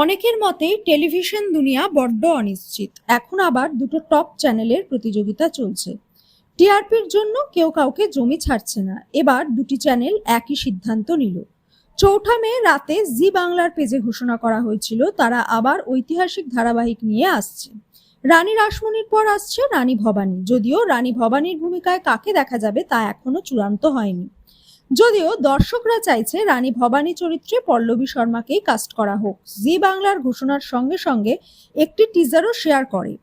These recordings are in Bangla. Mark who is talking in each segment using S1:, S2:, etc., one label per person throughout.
S1: অনেকের মতেই টেলিভিশন দুনিয়া বড্ড অনিশ্চিত। এখন আবার দুটো টপ চ্যানেলের প্রতিযোগিতা চলছে। টিআরপির জন্য কেউ কাউকে জমি ছাড়ছে না। এবার দুটি চ্যানেল একই সিদ্ধান্ত নিল। চৌঠা মে রাতে জি বাংলার পেজে ঘোষণা করা হয়েছিল, তারা আবার ঐতিহাসিক ধারাবাহিক নিয়ে আসছে। রানী রাসমণির পর আসছে রানী ভবানী। যদিও রানী ভবানীর ভূমিকায় কাকে দেখা যাবে তা এখনও চূড়ান্ত হয়নি। যদিও দর্শকরা চাইছে রানী ভবানী চরিত্রে পল্লবী শর্মাকেই কাস্ট করা হোক। জি বাংলার ঘোষণার সঙ্গে সঙ্গে একটি টিজারও শেয়ার করে।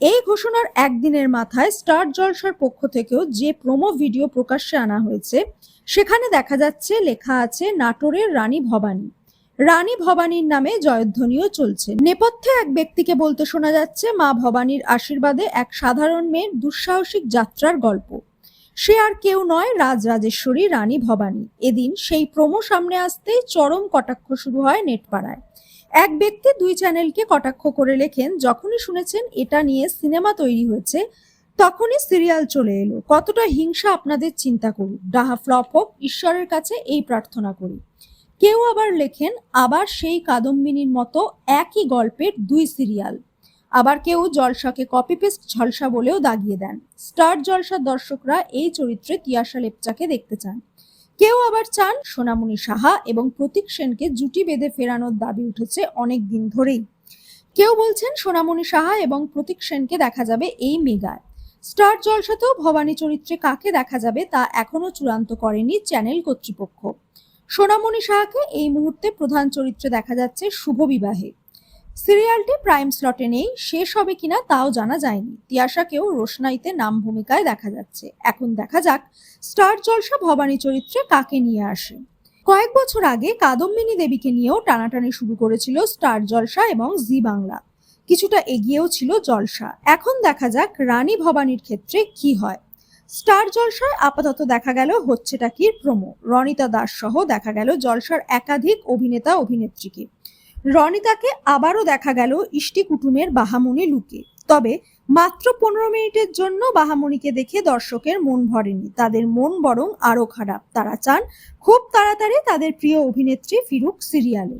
S1: এই ঘোষণার একদিনের মাথায় স্টার জলসার পক্ষ থেকেও যে প্রোমো ভিডিও প্রকাশ্যে আনা হয়েছে, সেখানে দেখা যাচ্ছে, লেখা আছে নাটোরের রানী ভবানী। রানী ভবানীর নামে জয়ধ্বনিও চলছে। নেপথ্যে এক ব্যক্তিকে বলতে শোনা যাচ্ছে, মা ভবানীর আশীর্বাদে এক সাধারণ মেয়ের দুঃসাহসিক যাত্রার গল্প। সে আর কেউ নয় রাজরাজেশ্বরী, রানী ভবানী। এদিন সেই প্রোমো সামনে আসতেই চরম কটাক্ষ শুরু হয় নেটপাড়ায়। এক ব্যক্তি দুই চ্যানেলকে কটাক্ষ করে লেখেন, যখনই শুনেছেন এটা নিয়ে সিনেমা তৈরি হয়েছে, তখনই সিরিয়াল চলে এলো। কতটা হিংসা আপনাদের চিন্তা করুন। ডাহা ফ্লপ হোক, ঈশ্বরের কাছে এই প্রার্থনা করি। কেউ আবার লেখেন, আবার সেই কাদম্বিনীর মতো একই গল্পের দুই সিরিয়াল। আবার কেউ জলসাকে কপি পেস্ট ঝলসা বলেও দাগিয়ে দেন। স্টার জলসার দর্শকরা এই চরিত্রে তিয়াশা লেপচাকে দেখতে চান। কেউ আবার চান সোনামণি সাহা এবং প্রতীক সেনকে জুটি বেঁধে ফেরানোর দাবি উঠেছে অনেক দিন ধরেই। কেউ বলছেন সোনামণি সাহা এবং প্রতীক সেনকে দেখা যাবে এই মেগায়। স্টার জলসাতেও ভবানী চরিত্রে কাকে দেখা যাবে তা এখনও চূড়ান্ত করেনি চ্যানেল কর্তৃপক্ষ। সোনামণি সাহাকে এই মুহূর্তে প্রধান চরিত্রে দেখা যাচ্ছে শুভ বিবাহে। সিরিয়ালটি প্রাইম স্লটে নেই, শেষ হবে কিনা তাও জানা যায়নি। তিয়াশাকেও রোশনাইতে নাম ভূমিকায় দেখা যাচ্ছে। এখন দেখা যাক স্টার জলসা ভবানী চরিত্রে কাকে নিয়ে আসে। কয়েক বছর আগে কাদম্বিনী দেবীকে নিয়েও টানাটানি শুরু করেছিল স্টার জলসা এবং জি বাংলা। কিছুটা এগিয়েও ছিল জলসা। এখন দেখা যাক রানী ভবানীর ক্ষেত্রে কি হয়। স্টার জলসায় আপাতত দেখা গেল হচ্ছেটা কি প্রমো। রনিতা দাস সহ দেখা গেল জলসার একাধিক অভিনেতা অভিনেত্রীকে রনিতাকে আবারও দেখা গেল ইষ্টি কুটুমের বাহামনি লুকে। তবে মাত্র পনেরো মিনিটের জন্য বাহামনিকে দেখে দর্শকের মন ভরেনি। তাদের মন বরং আরও খারাপ। তারা চান খুব তাড়াতাড়ি তাদের প্রিয় অভিনেত্রী ফিরুক সিরিয়ালে